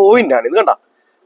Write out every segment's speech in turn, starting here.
Point ആണ്. ഇത് കണ്ട?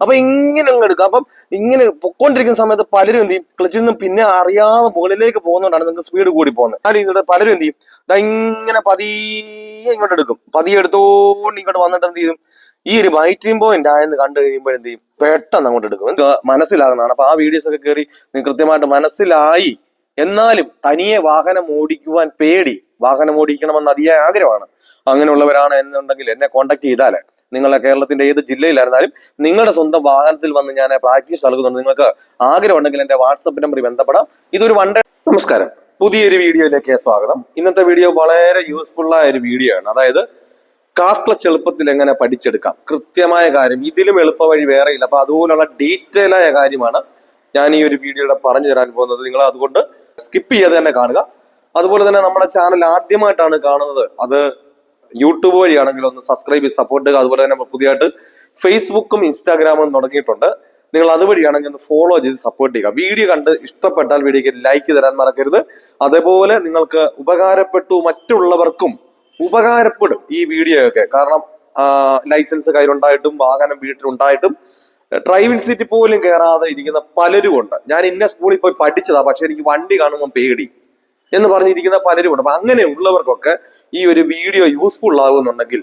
അപ്പൊ ഇങ്ങനെ അങ്ങ് എടുക്കുക. അപ്പം ഇങ്ങനെ പൊക്കോണ്ടിരിക്കുന്ന സമയത്ത് പലരും എന്ത് ചെയ്യും? ക്ലച്ചിൽ നിന്നും പിന്നെ അറിയാതെ മുകളിലേക്ക് പോകുന്നതുകൊണ്ടാണ് നിങ്ങൾക്ക് സ്പീഡ് കൂടി പോകുന്നത്. ആ രീതിയിൽ പലരും എന്ത് ചെയ്യും? ഇങ്ങനെ പതിയെ ഇങ്ങോട്ട് എടുക്കും. പതിയെ എടുത്തോണ്ട് ഇങ്ങോട്ട് വന്നിട്ട് എന്ത് ചെയ്യും? ഈ ഒരു വൈറ്റിംഗ് പോയിന്റ് ആയെന്ന് കണ്ടു കഴിയുമ്പോൾ എന്ത് ചെയ്യും? പെട്ടെന്ന് അങ്ങോട്ട് എടുക്കും. നിങ്ങൾക്ക് മനസ്സിലാകുന്നതാണ്. അപ്പൊ ആ വീഡിയോസ് ഒക്കെ കയറി കൃത്യമായിട്ട് മനസ്സിലായി. എന്നാലും തനിയെ വാഹനം ഓടിക്കുവാൻ പേടി. വാഹനം ഓടിക്കണമെന്ന് അതിയായ ആഗ്രഹമാണ്. അങ്ങനെയുള്ളവരാണ് എന്നുണ്ടെങ്കിൽ എന്നെ കോണ്ടാക്ട് ചെയ്താൽ നിങ്ങളെ കേരളത്തിന്റെ ഏത് ജില്ലയിലായിരുന്നാലും നിങ്ങളുടെ സ്വന്തം വാഹനത്തിൽ വന്ന് ഞാൻ പ്രാക്ടീസ് നൽകുന്നുണ്ട്. നിങ്ങൾക്ക് ആഗ്രഹം ഉണ്ടെങ്കിൽ എന്റെ വാട്സപ്പ് നമ്പറിൽ ബന്ധപ്പെടാം. ഇതൊരു ഡേ നമസ്കാരം. പുതിയൊരു വീഡിയോയിലേക്ക് സ്വാഗതം. ഇന്നത്തെ വീഡിയോ വളരെ യൂസ്ഫുൾ ആയ ഒരു വീഡിയോ ആണ്. അതായത് കാഫ് ക്ലച്ച് എളുപ്പത്തിൽ എങ്ങനെ പഠിച്ചെടുക്കാം. കൃത്യമായ കാര്യം ഇതിലും എളുപ്പ വഴി വേറെ ഇല്ല. അപ്പൊ അതുപോലുള്ള ഡീറ്റെയിൽ ആയ കാര്യമാണ് ഞാൻ ഈ ഒരു വീഡിയോയുടെ പറഞ്ഞു തരാൻ പോകുന്നത്. നിങ്ങൾ അതുകൊണ്ട് സ്കിപ്പ് ചെയ്യാതെ തന്നെ കാണുക. അതുപോലെ തന്നെ നമ്മുടെ ചാനൽ ആദ്യമായിട്ടാണ് കാണുന്നത്. അത് യൂട്യൂബ് വഴിയാണെങ്കിൽ ഒന്ന് സബ്സ്ക്രൈബ് ചെയ്ത് സപ്പോർട്ട് ചെയ്യുക. അതുപോലെ തന്നെ പുതിയതായിട്ട് ഫേസ്ബുക്കും ഇൻസ്റ്റാഗ്രാമും തുടങ്ങിയിട്ടുണ്ട്. നിങ്ങൾ അതുവഴിയാണെങ്കിൽ ഒന്ന് ഫോളോ ചെയ്ത് സപ്പോർട്ട് ചെയ്യുക. വീഡിയോ കണ്ട് ഇഷ്ടപ്പെട്ടാൽ വീഡിയോക്ക് ലൈക്ക് തരാൻ മറക്കരുത്. അതേപോലെ നിങ്ങൾക്ക് ഉപകാരപ്പെട്ടു മറ്റുള്ളവർക്കും ഉപകാരപ്പെടും ഈ വീഡിയോ ഒക്കെ കാരണം ലൈസൻസ് കയ്യിലുണ്ടായിട്ടും വാഹനം വീട്ടിലുണ്ടായിട്ടും ഡ്രൈവിംഗ് സീറ്റ് പോലും കയറാതെ ഇരിക്കുന്ന പലരും ഉണ്ട് ഞാൻ ഇന്ന സ്കൂളിൽ പോയി പഠിച്ചതാ. പക്ഷെ എനിക്ക് വണ്ടി കാണുമ്പോൾ പേടി. എന്ന് പറഞ്ഞിരിക്കുന്ന പലരും ഉണ്ട്. അപ്പൊ അങ്ങനെയുള്ളവർക്കൊക്കെ ഈ ഒരു വീഡിയോ യൂസ്ഫുൾ ആകുന്നുണ്ടെങ്കിൽ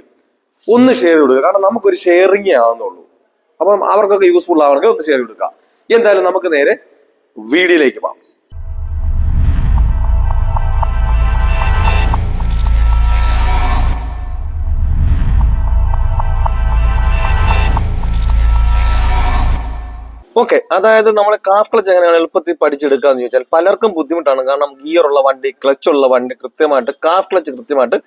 ഒന്ന് ഷെയർ കൊടുക്കുക. കാരണം നമുക്കൊരു ഷെയറിങ് ആവുന്നുള്ളൂ. അപ്പം അവർക്കൊക്കെ യൂസ്ഫുൾ ആവണമെങ്കിൽ ഒന്ന് ഷെയർ കൊടുക്കുക. എന്തായാലും നമുക്ക് നേരെ വീഡിയോയിലേക്ക് പോകാം. ഓക്കെ അതായത് നമ്മൾ കാഫ് ക്ലച്ച് എങ്ങനെയാണ് എളുപ്പത്തിൽ പഠിച്ചെടുക്കാന്ന് ചോദിച്ചാൽ പലർക്കും ബുദ്ധിമുട്ടാണ്. കാരണം ഗിയർ ഉള്ള വണ്ടി ക്ലച്ച് ഉള്ള വണ്ടി കൃത്യമായിട്ട് കാഫ് ക്ലച്ച് കൃത്യമായിട്ട്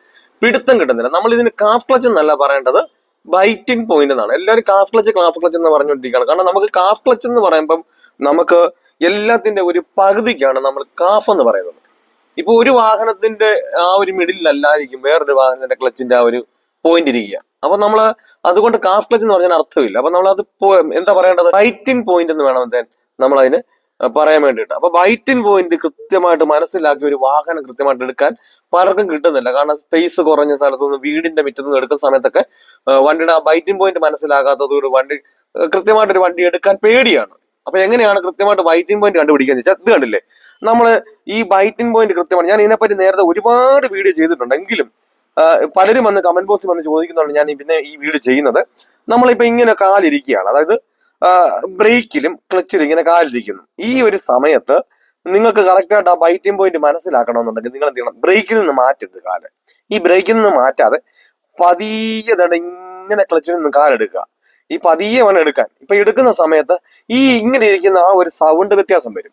പിടുത്തം കിട്ടുന്നില്ല. നമ്മൾ ഇതിന് കാഫ് ക്ലച്ച് എന്നല്ല പറയേണ്ടത് ബൈറ്റിംഗ് പോയിന്റ് എന്നാണ്. എല്ലാവരും കാഫ് ക്ലച്ച് കാഫ് ക്ലച്ച് എന്ന് പറഞ്ഞുകൊണ്ടിരിക്കുകയാണ്. കാരണം നമുക്ക് കാഫ് ക്ലച്ച് എന്ന് പറയുമ്പം നമുക്ക് എല്ലാത്തിന്റെ ഒരു പകുതിക്കാണ് നമ്മൾ കാഫ് എന്ന് പറയുന്നത്. ഇപ്പൊ ഒരു വാഹനത്തിന്റെ ആ ഒരു മിഡിലല്ലായിരിക്കും വേറൊരു വാഹനത്തിന്റെ ക്ലച്ചിന്റെ ആ ഒരു പോയിന്റ് ഇരിക്കുക. അപ്പൊ നമ്മൾ അതുകൊണ്ട് കാഫ് ക്ലച്ച് എന്ന് പറഞ്ഞാൽ അർത്ഥമില്ല. അപ്പൊ നമ്മൾ അത് എന്താ പറയേണ്ടത്? ബൈറ്റിംഗ് പോയിന്റ് എന്ന് വേണം എന്താ നമ്മൾ അതിന് പറയാൻ വേണ്ടിയിട്ട്. അപ്പൊ ബൈറ്റിംഗ് പോയിന്റ് കൃത്യമായിട്ട് മനസ്സിലാക്കി ഒരു വാഹനം കൃത്യമായിട്ട് എടുക്കാൻ പലർക്കും കിട്ടുന്നില്ല. കാരണം സ്പേസ് കുറഞ്ഞ സ്ഥലത്തുനിന്ന് വീടിന്റെ മുറ്റത്തുനിന്ന് എടുക്കുന്ന സമയത്തൊക്കെ വണ്ടിയുടെ ആ ബൈറ്റിംഗ് പോയിന്റ് മനസ്സിലാകാത്തതോട് വണ്ടി ആ, കൃത്യമായിട്ട് ഒരു വണ്ടി എടുക്കാൻ പേടിയാണ്. അപ്പൊ എങ്ങനെയാണ് കൃത്യമായിട്ട് ബൈറ്റിംഗ് പോയിന്റ് കണ്ടുപിടിക്കുക ഇത് കണ്ടില്ലേ? നമ്മൾ ഈ ബൈറ്റിംഗ് പോയിന്റ് കൃത്യമാണ് ഞാൻ ഇതിനെപ്പറ്റി നേരത്തെ ഒരുപാട് വീഡിയോ ചെയ്തിട്ടുണ്ട്. എങ്കിലും പലരും വന്ന് കമന്റ് ബോക്സിൽ വന്ന് ചോദിക്കുന്നുണ്ട് ഞാൻ പിന്നെ ഈ വീഡിയോ ചെയ്യുന്നത്. നമ്മളിപ്പോ ഇങ്ങനെ കാലിരിക്കുകയാണ്. അതായത് ബ്രേക്കിലും ക്ലച്ചിലും ഇങ്ങനെ കാലിരിക്കുന്നു. ഈ ഒരു സമയത്ത് നിങ്ങൾക്ക് കറക്റ്റായിട്ട് ആ ബൈറ്റിംഗ് പോയിന്റ് മനസ്സിലാക്കണമെന്നുണ്ടെങ്കിൽ നിങ്ങൾ എന്ത് ചെയ്യണം? ബ്രേക്കിൽ നിന്ന് മാറ്റരുത് കാൽ. ഈ ബ്രേക്കിൽ നിന്ന് മാറ്റാതെ പതിയെ തന്നെ ഇങ്ങനെ ക്ലച്ചിൽ നിന്ന് കാലെടുക്കുക. ഈ പതിയെ വേണം എടുക്കാൻ. ഇപ്പൊ എടുക്കുന്ന സമയത്ത് ഈ ഇങ്ങനെ ഇരിക്കുന്ന ആ ഒരു സൗണ്ട് വ്യത്യാസം വരും.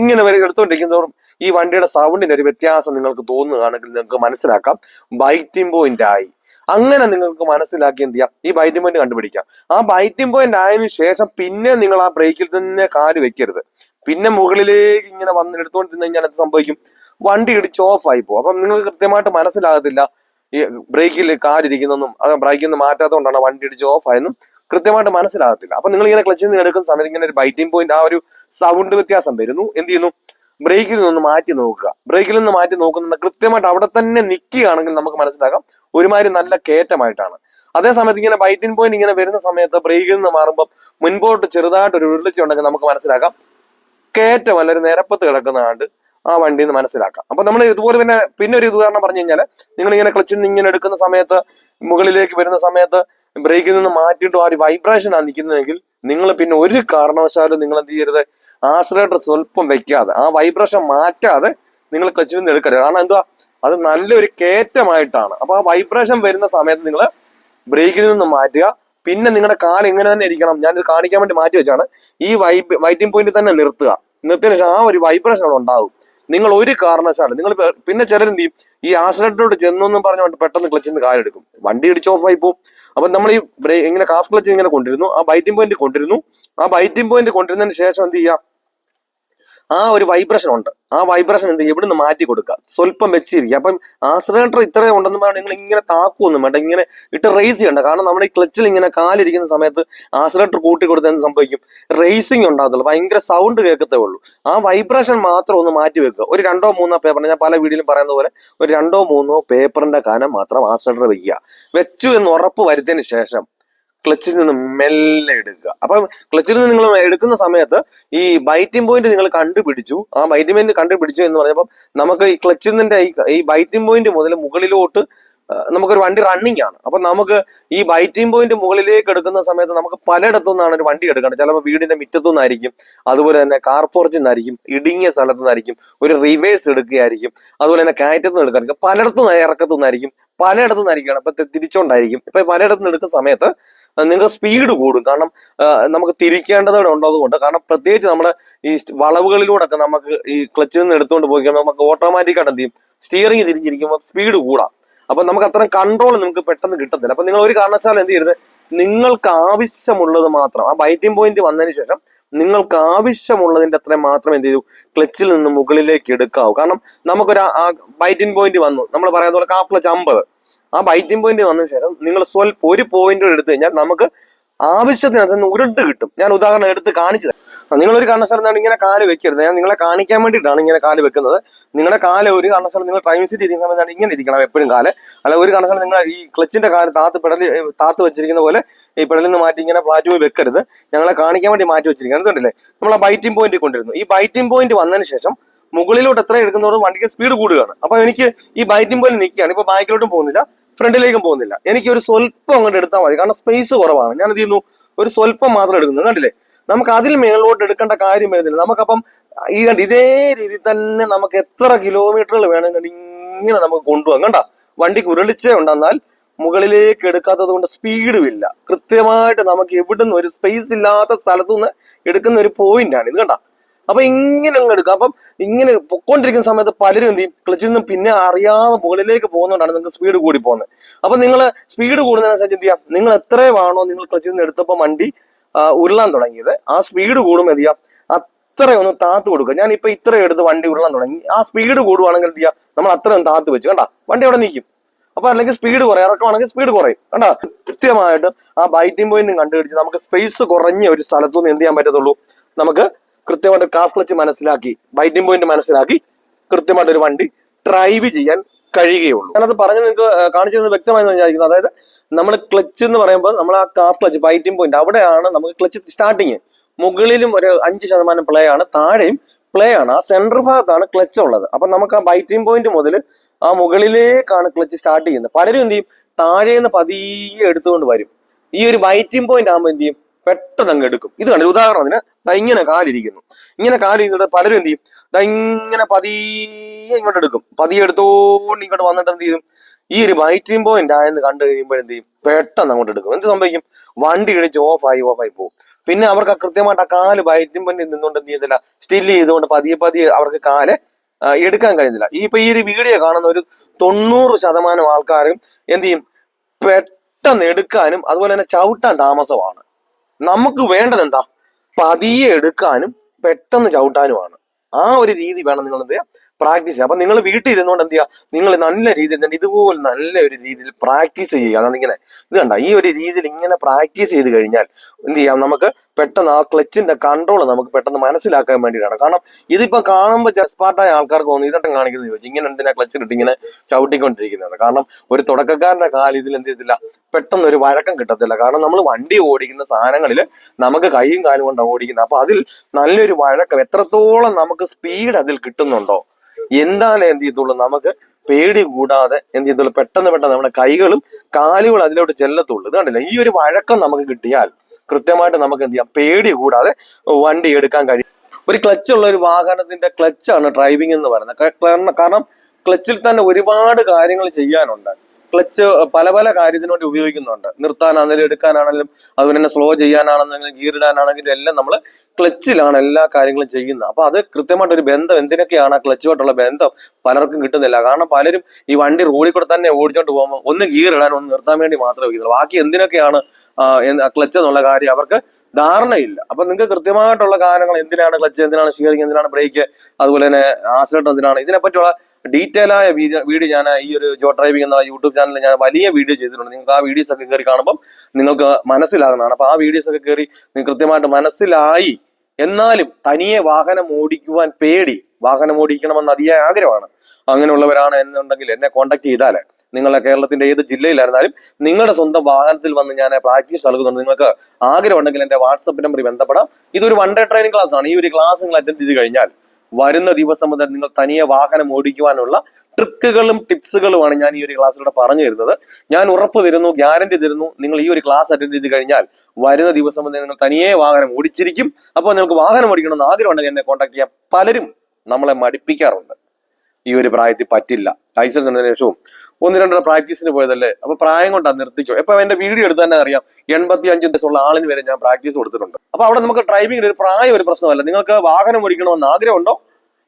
ഇങ്ങനെ വരെ എടുത്തുകൊണ്ടിരിക്കുന്നതോറും ഈ വണ്ടിയുടെ സൗണ്ടിന്റെ ഒരു വ്യത്യാസം നിങ്ങൾക്ക് തോന്നുകയാണെങ്കിൽ നിങ്ങൾക്ക് മനസ്സിലാക്കാം. ബൈറ്റിംഗ് പോയിന്റ് ആയി. അങ്ങനെ നിങ്ങൾക്ക് മനസ്സിലാക്കി എന്ത് ചെയ്യാം? ഈ ബൈറ്റിംഗ് പോയിന്റ് കണ്ടുപിടിക്കാം. ആ ബൈറ്റിംഗ് പോയിന്റ് ആയതിനു ശേഷം പിന്നെ നിങ്ങൾ ആ ബ്രേക്കിൽ തന്നെ കാൽ വെക്കരുത്. പിന്നെ മുകളിലേക്ക് ഇങ്ങനെ വന്ന് എടുത്തുകൊണ്ടിരുന്ന് കഴിഞ്ഞാൽ അത് സംഭവിക്കും? വണ്ടി ഇടിച്ച് ഓഫ് ആയി പോകും. അപ്പം നിങ്ങൾക്ക് കൃത്യമായിട്ട് മനസ്സിലാകത്തില്ല ഈ ബ്രേക്കിൽ കാലിരിക്കുന്നതെന്നും അത് ബ്രേക്കിൽ നിന്ന് മാറ്റാത്തതുകൊണ്ടാണ് വണ്ടി ഇടിച്ച് ഓഫ് ആയെന്നും കൃത്യമായിട്ട് മനസ്സിലാകത്തില്ല. അപ്പൊ നിങ്ങൾ ഇങ്ങനെ ക്ലച്ചിൽ നിന്ന് എടുക്കുന്ന സമയത്ത് ഇങ്ങനെ ഒരു ബൈറ്റിംഗ് പോയിന്റ് ആ ഒരു സൗണ്ട് വ്യത്യാസം വരുന്നു. എന്ത് ചെയ്യുന്നു? ബ്രേക്കിൽ നിന്ന് മാറ്റി നോക്കുക. ബ്രേക്കിൽ നിന്ന് മാറ്റി നോക്കുന്ന കൃത്യമായിട്ട് അവിടെ തന്നെ നിൽക്കുകയാണെങ്കിൽ നമുക്ക് മനസ്സിലാക്കാം. ഒരുമാതിരി നല്ല കേറ്റമായിട്ടാണ് അതേ സമയത്ത് ഇങ്ങനെ ബൈറ്റിംഗ് പോയിന്റ് ഇങ്ങനെ വരുന്ന സമയത്ത് ബ്രേക്കിൽ നിന്ന് മാറുമ്പോൾ മുൻപോട്ട് ചെറുതായിട്ട് ഒരു ഉരുളിച്ച ഉണ്ടെങ്കിൽ നമുക്ക് മനസ്സിലാക്കാം. കയറ്റം അല്ല ഒരു നിരപ്പത്ത് കിടക്കുന്നതാണ്ട് ആ വണ്ടിയിൽ നിന്ന് മനസ്സിലാക്കാം. അപ്പൊ നമ്മൾ ഇതുപോലെ പിന്നെ പിന്നെ ഒരു ഉദാഹരണം പറഞ്ഞു കഴിഞ്ഞാൽ നിങ്ങൾ ഇങ്ങനെ ക്ലച്ചിൽ നിന്ന് ഇങ്ങനെ എടുക്കുന്ന സമയത്ത് മുകളിലേക്ക് വരുന്ന സമയത്ത് ബ്രേക്കിൽ നിന്ന് മാറ്റിയിട്ട് ആ ഒരു ആണ് നിൽക്കുന്നതെങ്കിൽ നിങ്ങൾ പിന്നെ ഒരു കാരണവശാലും നിങ്ങൾ എന്ത് ചെയ്യരുത്? ആക്സിലേറ്റർ സ്വല്പം വെക്കാതെ ആ വൈബ്രേഷൻ മാറ്റാതെ നിങ്ങൾ ക്ലച്ചിൽ നിന്ന് എടുക്കരുത്. കാരണം എന്തുവാ? അത് നല്ലൊരു കയറ്റമായിട്ടാണ്. അപ്പൊ ആ വൈബ്രേഷൻ വരുന്ന സമയത്ത് നിങ്ങൾ ബ്രേക്കിൽ നിന്ന് മാറ്റുക. പിന്നെ നിങ്ങളുടെ കാൽ ഇങ്ങനെ തന്നെ ഇരിക്കണം. ഞാൻ ഇത് കാണിക്കാൻ വേണ്ടി മാറ്റി വെച്ചാണ്. ഈ വൈബ് വൈറ്റിംഗ് പോയിന്റിൽ തന്നെ നിർത്തുക. നിർത്തിയതിനു ശേഷം ആ ഒരു വൈബ്രേഷൻ അവിടെ ഉണ്ടാവും. നിങ്ങൾ ഒരു കാരണവശാലും നിങ്ങൾ പിന്നെ ചിലരെന്ത് ചെയ്യും? ഈ ആക്സിഡന്റിലോട്ട് ചെന്നൊന്നും പറഞ്ഞുകൊണ്ട് പെട്ടെന്ന് ക്ലച്ചിൽ നിന്ന് കാലെടുക്കും. വണ്ടി ഇടിച്ച് ഓഫ് ആയി പോകും അപ്പൊ നമ്മൾ ഈ ഇങ്ങനെ കാഫ് ക്ലച്ച് ഇങ്ങനെ കൊണ്ടിരുന്നു. ആ ബൈറ്റിംഗ് പോയിന്റ് കൊണ്ടിരുന്നു. ആ ബൈറ്റിംഗ് പോയിന്റ് കൊണ്ടിരുന്നതിന് ശേഷം എന്ത് ചെയ്യുക? ആ ഒരു വൈബ്രേഷൻ ഉണ്ട്. ആ വൈബ്രേഷൻ എന്ത് എവിടെ നിന്ന് മാറ്റി കൊടുക്കുക. സ്വല്പം വെച്ചിരിക്കുക അപ്പം ആക്സിലേറ്റർ ഇത്രയും ഉണ്ടെന്ന് പറഞ്ഞാൽ നിങ്ങൾ ഇങ്ങനെ താക്കുമൊന്നും വേണ്ട. ഇങ്ങനെ ഇട്ട് റേസ് ചെയ്യണ്ട. കാരണം നമ്മുടെ ഈ ക്ലച്ചിൽ ഇങ്ങനെ കാലിരിക്കുന്ന സമയത്ത് ആക്സിലേറ്റർ കൂട്ടി കൊടുത്താൽ സംഭവിക്കും? റേസിംഗ് ഉണ്ടാകത്തുള്ളൂ. ഭയങ്കര സൗണ്ട് കേൾക്കത്തേ ഉള്ളൂ. ആ വൈബ്രേഷൻ മാത്രം ഒന്ന് മാറ്റി വെക്കുക. ഒരു രണ്ടോ മൂന്നോ പേപ്പർ ഞാൻ പല വീഡിയോയിലും പറയുന്ന പോലെ ഒരു രണ്ടോ മൂന്നോ പേപ്പറിന്റെ കാനം മാത്രം ആക്സിലേറ്റർ വെക്കുക. വെച്ചു എന്ന് ഉറപ്പ് വരുത്തിയതിന് ശേഷം ക്ലച്ചിൽ നിന്ന് മെല്ലെ എടുക്കുക. അപ്പൊ ക്ലച്ചിൽ നിന്ന് നിങ്ങൾ എടുക്കുന്ന സമയത്ത് ഈ ബൈറ്റിംഗ് പോയിന്റ് നിങ്ങൾ കണ്ടുപിടിച്ചു. ആ ബൈറ്റിംഗ് പോയിന്റ് കണ്ടുപിടിച്ചു എന്ന് പറഞ്ഞപ്പോൾ നമുക്ക് ഈ ക്ലച്ചിൽ നിന്റെ ഈ ബൈറ്റിംഗ് പോയിന്റ് മുതൽ മുകളിലോട്ട് നമുക്കൊരു വണ്ടി റണ്ണിങ് ആണ്. അപ്പൊ നമുക്ക് ഈ ബൈറ്റിംഗ് പോയിന്റ് മുകളിലേക്ക് എടുക്കുന്ന സമയത്ത് നമുക്ക് പലയിടത്തു നിന്നാണ് ഒരു വണ്ടി എടുക്കേണ്ടത്. ചിലപ്പോൾ വീടിന്റെ മുറ്റത്തു നിന്നായിരിക്കും അതുപോലെ തന്നെ കാർ പോർച്ചിൽ നിന്നായിരിക്കും ഇടുങ്ങിയ സ്ഥലത്തു നിന്നായിരിക്കും ഒരു റിവേഴ്സ് എടുക്കുകയായിരിക്കും അതുപോലെ തന്നെ കയറ്റത്തു നിന്ന് എടുക്കായിരിക്കും നിന്ന് ഇറക്കത്തു നിന്നായിരിക്കും പലയിടത്തു നിന്നായിരിക്കും അപ്പൊ തിരിച്ചോണ്ടായിരിക്കും. ഇപ്പൊ പലയിടത്തു നിന്ന് എടുക്കുന്ന സമയത്ത് നിങ്ങൾക്ക് സ്പീഡ് കൂടും. കാരണം നമുക്ക് തിരിക്കേണ്ടത് ഉണ്ടതുകൊണ്ട് കാരണം പ്രത്യേകിച്ച് നമ്മുടെ ഈ സ്റ്റ് വളവുകളിലൂടെ ഒക്കെ നമുക്ക് ഈ ക്ലച്ചിൽ നിന്ന് എടുത്തുകൊണ്ട് പോയി കഴിയുമ്പോൾ നമുക്ക് ഓട്ടോമാറ്റിക് ആയിട്ട് എന്ത് ചെയ്യും? സ്റ്റിയറിംഗ് തിരിഞ്ഞിരിക്കുമ്പോൾ സ്പീഡ് കൂടാം. അപ്പൊ നമുക്ക് അത്ര കൺട്രോൾ നമുക്ക് പെട്ടെന്ന് കിട്ടത്തില്ല. അപ്പൊ നിങ്ങൾ ഒരു കാരണവശാലും എന്ത് ചെയ്യരുത്? നിങ്ങൾക്ക് ആവശ്യമുള്ളത് മാത്രം. ആ ബൈറ്റിംഗ് പോയിന്റ് വന്നതിന് ശേഷം നിങ്ങൾക്ക് ആവശ്യമുള്ളതിന്റെ അത്രയും മാത്രം എന്ത് ചെയ്യൂ? ക്ലച്ചിൽ നിന്ന് മുകളിലേക്ക് എടുക്കാവൂ. കാരണം നമുക്കൊരു ബൈറ്റിംഗ് പോയിന്റ് വന്നു. നമ്മൾ പറയുന്ന പോലെ കാഫ് ക്ലച്ച് അമ്പത്. ആ ബൈറ്റിംഗ് പോയിന്റ് വന്ന ശേഷം നിങ്ങൾ സ്വൽപ്പം ഒരു പോയിന്റ് എടുത്തു കഴിഞ്ഞാൽ നമുക്ക് ആവശ്യത്തിന് അതിന് ഉരുട്ട് കിട്ടും. ഞാൻ ഉദാഹരണം എടുത്ത് കാണിച്ചു തരാം. നിങ്ങൾ ഒരു കാരണവശാലും എന്താണ് ഇങ്ങനെ കാൽ വെക്കരുത്. ഞാൻ നിങ്ങളെ കാണിക്കാൻ വേണ്ടിയിട്ടാണ് ഇങ്ങനെ കാൽ വെക്കുന്നത്. നിങ്ങളുടെ കാൽ ഒരു കാരണസ്ഥലം നിങ്ങൾ ഡ്രൈവിംഗ് സീറ്റ് ഇരിക്കുന്ന സമയത്താണ് ഇങ്ങനെ ഇരിക്കണം എപ്പോഴും കാൽ. അല്ല ഒരു കാരണസ്ഥലം നിങ്ങൾ ഈ ക്ലച്ചിന്റെ കാൽ താത്ത് പെടലി താത്ത് വെച്ചിരിക്കുന്ന പോലെ ഈ പെടലിൽ നിന്ന് മാറ്റി ഇങ്ങനെ പ്ലാറ്റ്ഫോമിൽ വെക്കരുത്. ഞങ്ങളെ കാണിക്കാൻ വേണ്ടി മാറ്റി വെച്ചിരിക്കുന്നത്. കണ്ടില്ലേ? നമ്മൾ ആ ബൈറ്റിംഗ് പോയിന്റ് കൊണ്ടിരുന്നു ഈ ബൈറ്റിംഗ് പോയിന്റ് വന്നതിന് ശേഷം മുകളിലോട്ട് എത്ര എടുക്കുന്നതോട് വണ്ടിക്ക് സ്പീഡ് കൂടുകയാണ്. അപ്പൊ എനിക്ക് ഈ ബൈറ്റിംഗ് പോലെ നിൽക്കുകയാണ്. ഇപ്പൊ ബാക്കിലോട്ടും പോകുന്നില്ല. ഫ്രണ്ടിലേക്കും പോകുന്നില്ല. എനിക്ക് ഒരു സ്വല്പം അങ്ങോട്ട് എടുത്താൽ മതി. കാരണം സ്പേസ് കുറവാണ്. ഞാൻ എന്ത് ചെയ്യുന്നു? ഒരു സ്വല്പം മാത്രം എടുക്കുന്നു. കണ്ടില്ലേ? നമുക്ക് അതിൽ മേളിലോട്ട് എടുക്കേണ്ട കാര്യം വരുന്നില്ല. നമുക്കപ്പം ഈ കണ്ട് ഇതേ രീതിയിൽ തന്നെ നമുക്ക് എത്ര കിലോമീറ്ററുകൾ വേണമെങ്കിൽ ഇങ്ങനെ നമുക്ക് കൊണ്ടുപോകാം. കണ്ട? വണ്ടിക്ക് ഉരുളിച്ചേ ഉണ്ടെന്നാൽ മുകളിലേക്ക് എടുക്കാത്തത് കൊണ്ട് സ്പീഡും ഇല്ല. കൃത്യമായിട്ട് നമുക്ക് എവിടുന്ന് ഒരു സ്പേസ് ഇല്ലാത്ത സ്ഥലത്തു നിന്ന് എടുക്കുന്ന ഒരു പോയിന്റ് ആണ്. ഇത് കണ്ട? അപ്പൊ ഇങ്ങനെ അങ്ങ് എടുക്കുക. അപ്പം ഇങ്ങനെ പൊക്കോണ്ടിരിക്കുന്ന സമയത്ത് പലരും എന്ത് ചെയ്യും? ക്ലച്ചിൽ നിന്ന് പിന്നെ അറിയാതെ മുകളിലേക്ക് പോകുന്നതുകൊണ്ടാണ് നിങ്ങൾക്ക് സ്പീഡ് കൂടി പോകുന്നത്. അപ്പൊ നിങ്ങൾ സ്പീഡ് കൂടുന്നതിനനുസരിച്ച് എന്ത് ചെയ്യാം? നിങ്ങൾ എത്രയാണോ നിങ്ങൾ ക്ലച്ചിൽ നിന്ന് എടുത്തപ്പോൾ വണ്ടി ഉരുളാൻ തുടങ്ങിയത്. ആ സ്പീഡ് കൂടും എന്ത് ചെയ്യാം? അത്രയൊന്ന് താത്ത് കൊടുക്കുക. ഞാൻ ഇപ്പൊ ഇത്ര എടുത്ത് വണ്ടി ഉരുളാൻ തുടങ്ങി. ആ സ്പീഡ് കൂടുവാണെങ്കിൽ എന്ത് ചെയ്യാം? നമ്മൾ അത്രയും താത്ത് വെച്ചു. കണ്ടാ? വണ്ടി അവിടെ നിൽക്കും. അപ്പൊ അല്ലെങ്കിൽ സ്പീഡ് കുറയും. ഇറക്കമാണെങ്കിൽ സ്പീഡ് കുറയും. കണ്ടാ? കൃത്യമായിട്ട് ആ ബൈറ്റിംഗ് പോയിന്റ് കണ്ടുപിടിച്ച് നമുക്ക് സ്പേസ് കുറഞ്ഞ ഒരു സ്ഥലത്തുനിന്ന് എന്ത് ചെയ്യാൻ പറ്റത്തുള്ളൂ? നമുക്ക് കൃത്യമായിട്ട് കാഫ് ക്ലച്ച് മനസ്സിലാക്കി ബൈറ്റിംഗ് പോയിന്റ് മനസ്സിലാക്കി കൃത്യമായിട്ട് ഒരു വണ്ടി ഡ്രൈവ് ചെയ്യാൻ കഴിയുകയുള്ളൂ. ഞാനത് പറഞ്ഞ് നിങ്ങൾക്ക് കാണിച്ചു തന്നത് വ്യക്തമായി വിചാരിക്കുന്നത് അതായത് നമ്മൾ ക്ലച്ച് എന്ന് പറയുമ്പോൾ നമ്മൾ ആ കാഫ് ക്ലച്ച് ബൈറ്റിംഗ് പോയിന്റ് അവിടെയാണ് നമുക്ക് ക്ലച്ച് സ്റ്റാർട്ടിങ് മുകളിലും ഒരു അഞ്ച് ശതമാനം പ്ലേ ആണ് താഴെയും പ്ലേ ആണ്. ആ സെൻട്രൽ ഭാഗത്താണ് ക്ലച്ച് ഉള്ളത്. അപ്പൊ നമുക്ക് ആ ബൈറ്റിംഗ് പോയിന്റ് മുതൽ ആ മുകളിലേക്കാണ് ക്ലച്ച് സ്റ്റാർട്ട് ചെയ്യുന്നത്. പലരും എന്ത് ചെയ്യും? താഴേന്ന് പതിയെ എടുത്തുകൊണ്ട് വരും. ഈ ഒരു ബൈറ്റിംഗ് പോയിന്റ് ആകുമ്പോൾ എന്ത് ചെയ്യും? പെട്ടെന്ന് അങ്ങ് എടുക്കും. ഇത് കണ്ടു ഉദാഹരണത്തിന് ദാ ഇങ്ങനെ കാലിരിക്കുന്നു. ഇങ്ങനെ കാലിരുന്നിട്ട് പലരും എന്ത് ചെയ്യും? ഇങ്ങനെ പതിയെ ഇങ്ങോട്ട് എടുക്കും. പതിയെ എടുത്തോണ്ട് ഇങ്ങോട്ട് വന്നിട്ട് എന്ത് ചെയ്യും? ഈ ഒരു ബൈറ്റിംഗ് പോയിന്റ് ആയെന്ന് കണ്ടു കഴിയുമ്പോൾ എന്ത് ചെയ്യും? പെട്ടെന്ന് അങ്ങോട്ട് എടുക്കും. എന്ത് സംഭവിക്കും? വണ്ടി ഇടിച്ച് ഓഫായി ഓഫായി പോകും. പിന്നെ അവർക്ക് കൃത്യമായിട്ട് ആ കാൽ ബൈറ്റിംഗ് പോയിന്റ് നിന്നുകൊണ്ട് എന്ത് ചെയ്യുന്നില്ല സ്റ്റിൽ ചെയ്തുകൊണ്ട് പതിയെ പതിയെ അവർക്ക് കാൽ എടുക്കാൻ കഴിയുന്നില്ല. ഈ ഇപ്പൊ ഈ ഒരു വീഡിയോ കാണുന്ന ഒരു തൊണ്ണൂറ് ശതമാനം ആൾക്കാരും എന്ത് ചെയ്യും? പെട്ടെന്ന് എടുക്കാനും അതുപോലെ തന്നെ ചവിട്ടാൻ താമസമാണ്. നമുക്ക് വേണ്ടത് എന്താ പതിയെ എടുക്കാനും പെട്ടെന്ന് ചവിട്ടാനുമാണ്. ആ ഒരു രീതി വേണം നിങ്ങൾ എന്ത് ചെയ്യുക? പ്രാക്ടീസ് ചെയ്യുക അപ്പൊ നിങ്ങൾ വീട്ടിൽ ഇരുന്നുകൊണ്ട് എന്ത് ചെയ്യുക? നിങ്ങൾ നല്ല രീതിയിൽ തന്നെ ഇതുപോലെ നല്ല ഒരു രീതിയിൽ പ്രാക്ടീസ് ചെയ്യുക. അതാണ് ഇങ്ങനെ. ഇത് കണ്ട? ഈ ഒരു രീതിയിൽ ഇങ്ങനെ പ്രാക്ടീസ് ചെയ്ത് കഴിഞ്ഞാൽ എന്ത് ചെയ്യാം? നമുക്ക് പെട്ടെന്ന് ആ ക്ലച്ചിന്റെ കൺട്രോൾ നമുക്ക് പെട്ടെന്ന് മനസ്സിലാക്കാൻ വേണ്ടിയിട്ടാണ്. കാരണം ഇതിപ്പോ കാണുമ്പോൾ ജസ്പാർട്ടായ ആൾക്കാർക്ക് തോന്നുന്നു ഇതൊട്ടും കാണിക്കുന്നത്? ചോദിച്ചു ഇങ്ങനെ എന്തിനാ ക്ലച്ചിലിട്ട് ഇങ്ങനെ ചവിട്ടിക്കൊണ്ടിരിക്കുന്നത്? കാരണം ഒരു തുടക്കക്കാരന്റെ കാലിൽ ഇതിൽ എന്ത് ചെയ്തില്ല പെട്ടെന്ന് ഒരു വഴക്കം കിട്ടത്തില്ല. കാരണം നമ്മൾ വണ്ടി ഓടിക്കുന്ന സാധനങ്ങളിൽ നമുക്ക് കൈയും കാലും കൊണ്ടാണ് ഓടിക്കുന്നത്. അപ്പൊ അതിൽ നല്ലൊരു വഴക്കം എത്രത്തോളം നമുക്ക് സ്പീഡ് അതിൽ കിട്ടുന്നുണ്ടോ എന്തായാലും എന്ത് ചെയ്യത്തുള്ളൂ? നമുക്ക് പേടി കൂടാതെ എന്ത് ചെയ്യത്തുള്ളു? പെട്ടെന്ന് പെട്ടെന്ന് നമ്മുടെ കൈകളും കാലുകളും അതിലോട്ട് ചെല്ലത്തുള്ളൂ. ഇത് കണ്ടില്ല? ഈ ഒരു വഴക്കം നമുക്ക് കിട്ടിയാൽ കൃത്യമായിട്ട് നമുക്ക് എന്ത് ചെയ്യാം? പേടി കൂടാതെ വണ്ടി എടുക്കാൻ കഴിയും. ഒരു ക്ലച്ച് ഉള്ള ഒരു വാഹനത്തിന്റെ ക്ലച്ചാണ് ഡ്രൈവിംഗ് എന്ന് പറയുന്നത്. കാരണം ക്ലച്ചിൽ തന്നെ ഒരുപാട് കാര്യങ്ങൾ ചെയ്യാനുണ്ട്. ക്ലച്ച് പല പല കാര്യത്തിന് വേണ്ടി ഉപയോഗിക്കുന്നുണ്ട്. നിർത്താനാണെങ്കിലും എടുക്കാനാണെങ്കിലും അതുപോലെ തന്നെ സ്ലോ ചെയ്യാനാണെന്നെങ്കിലും ഗിയർ ഇടാനാണെങ്കിലും എല്ലാം നമ്മൾ ക്ലച്ചിലാണ് എല്ലാ കാര്യങ്ങളും ചെയ്യുന്നത്. അപ്പൊ അത് കൃത്യമായിട്ട് ഒരു ബന്ധം എന്തിനൊക്കെയാണ് ക്ലച്ചുമായിട്ടുള്ള ബന്ധം പലർക്കും കിട്ടുന്നില്ല. കാരണം പലരും ഈ വണ്ടി റോഡിൽ കൂടെ തന്നെ ഓടിച്ചോണ്ട് പോകുമ്പോൾ ഒന്ന് ഗിയർ ഇടാൻ ഒന്ന് നിർത്താൻ വേണ്ടി മാത്രമേ ഉപയോഗിക്കുന്നുള്ളൂ. ബാക്കി എന്തിനൊക്കെയാണ് ക്ലച്ച് എന്നുള്ള കാര്യം അവർക്ക് ധാരണയില്ല. അപ്പൊ നിങ്ങൾക്ക് കൃത്യമായിട്ടുള്ള കാര്യങ്ങൾ എന്തിനാണ് ക്ലച്ച് എന്തിനാണ് ഷിയറിങ് എന്തിനാണ് ബ്രേക്ക് അതുപോലെ തന്നെ ആസിഡന്റ് എന്തിനാണ് ഇതിനെപ്പറ്റിയുള്ള ഡീറ്റെയിൽ ആയ വീഡിയോ ഞാൻ ഈ ഒരു ജോ ഡ്രൈവിംഗ് എന്ന യൂട്യൂബ് ചാനലിൽ ഞാൻ വലിയ വീഡിയോ ചെയ്തിട്ടുണ്ട്. നിങ്ങൾക്ക് ആ വീഡിയോസ് ഒക്കെ കയറി കാണുമ്പോൾ നിങ്ങൾക്ക് മനസ്സിലാകുന്നതാണ്. അപ്പൊ ആ വീഡിയോസ് ഒക്കെ കയറി നിങ്ങൾ കൃത്യമായിട്ട് മനസ്സിലായി. എന്നാലും തനിയെ വാഹനം ഓടിക്കുവാൻ പേടി. വാഹനം ഓടിക്കണമെന്ന് അതിയായ ആഗ്രഹമാണ്. അങ്ങനെയുള്ളവരാണ് എന്നുണ്ടെങ്കിൽ എന്നെ കോണ്ടാക്ട് ചെയ്താൽ നിങ്ങളെ കേരളത്തിന്റെ ഏത് ജില്ലയിലായിരുന്നാലും നിങ്ങളുടെ സ്വന്തം വാഹനത്തിൽ വന്ന് ഞാൻ പ്രാക്ടീസ് നൽകുന്നുണ്ട്. നിങ്ങൾക്ക് ആഗ്രഹം ഉണ്ടെങ്കിൽ എന്റെ വാട്സപ്പ് നമ്പറിൽ ബന്ധപ്പെടാം. ഇതൊരു വൺ ഡേ ട്രെയിനിങ് ക്ലാസ് ആണ്. ഈ ഒരു ക്ലാസ് നിങ്ങൾ അറ്റൻഡ് ചെയ്ത് കഴിഞ്ഞാൽ വരുന്ന ദിവസം മുതൽ നിങ്ങൾ തനിയെ വാഹനം ഓടിക്കുവാനുള്ള ട്രിക്കുകളും ടിപ്സുകളുമാണ് ഞാൻ ഈ ഒരു ക്ലാസ്സിലൂടെ പറഞ്ഞു തരുന്നത്. ഞാൻ ഉറപ്പ് തരുന്നു ഗ്യാരണ്ടി തരുന്നു നിങ്ങൾ ഈ ഒരു ക്ലാസ് അറ്റൻഡ് ചെയ്ത് കഴിഞ്ഞാൽ വരുന്ന ദിവസം മുതൽ നിങ്ങൾ തനിയെ വാഹനം ഓടിച്ചിരിക്കും. അപ്പോൾ നിങ്ങൾക്ക് വാഹനം ഓടിക്കണമെന്ന് ആഗ്രഹം ഉണ്ടെങ്കിൽ എന്നെ കോൺടാക്ട് ചെയ്യാം പലരും നമ്മളെ മടിപ്പിക്കാറുണ്ട്. ഈ ഒരു പ്രായത്തിൽ പറ്റില്ല. ലൈസൻസ് എന്നതിന് ശേഷവും ഒന്ന് രണ്ടര പ്രാക്ടീസിന് പോയതല്ലേ? അപ്പൊ പ്രായം കൊണ്ടാ നിർത്തിക്കും. ഇപ്പൊ എന്റെ വീഡിയോ എടുത്ത് തന്നെ അറിയാം. എൺപത്തി അഞ്ച് ദിവസമുള്ള ആളിന് വരെ ഞാൻ പ്രാക്ടീസ് കൊടുത്തിട്ടുണ്ട്. അപ്പൊ അവിടെ നമുക്ക് ഡ്രൈവിംഗിന് ഒരു പ്രായം ഒരു പ്രശ്നമല്ല. നിങ്ങൾക്ക് വാഹനം ഓടിക്കണമെന്ന് ആഗ്രഹമുണ്ടോ?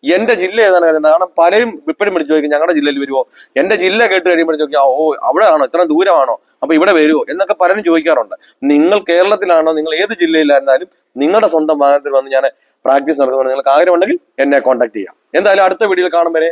എന്റെ ജില്ല ഏതാണ്? കാര്യം കാരണം പലരും ഇപ്പോഴും വിളിച്ചു ചോദിക്കും ഞങ്ങളുടെ ജില്ലയിൽ വരുമോ എന്റെ ജില്ല കേട്ട് കഴിയുമ്പോൾ ചോദിക്കാം "ആ, ഓ അവിടെ ആണോ ഇത്ര ദൂരമാണോ? അപ്പൊ ഇവിടെ വരുമോ എന്നൊക്കെ പലരും ചോദിക്കാറുണ്ട്. നിങ്ങൾ കേരളത്തിലാണോ? നിങ്ങൾ ഏത് ജില്ലയിലായിരുന്നാലും നിങ്ങളുടെ സ്വന്തം വാഹനത്തിൽ വന്ന് ഞാൻ പ്രാക്ടീസ് നടത്തുന്നുണ്ട് നിങ്ങൾക്ക് ആഗ്രഹമുണ്ടെങ്കിൽ എന്നെ കോൺടാക്ട് ചെയ്യാം. എന്തായാലും അടുത്ത വീഡിയോയിൽ കാണുമ്പോൾ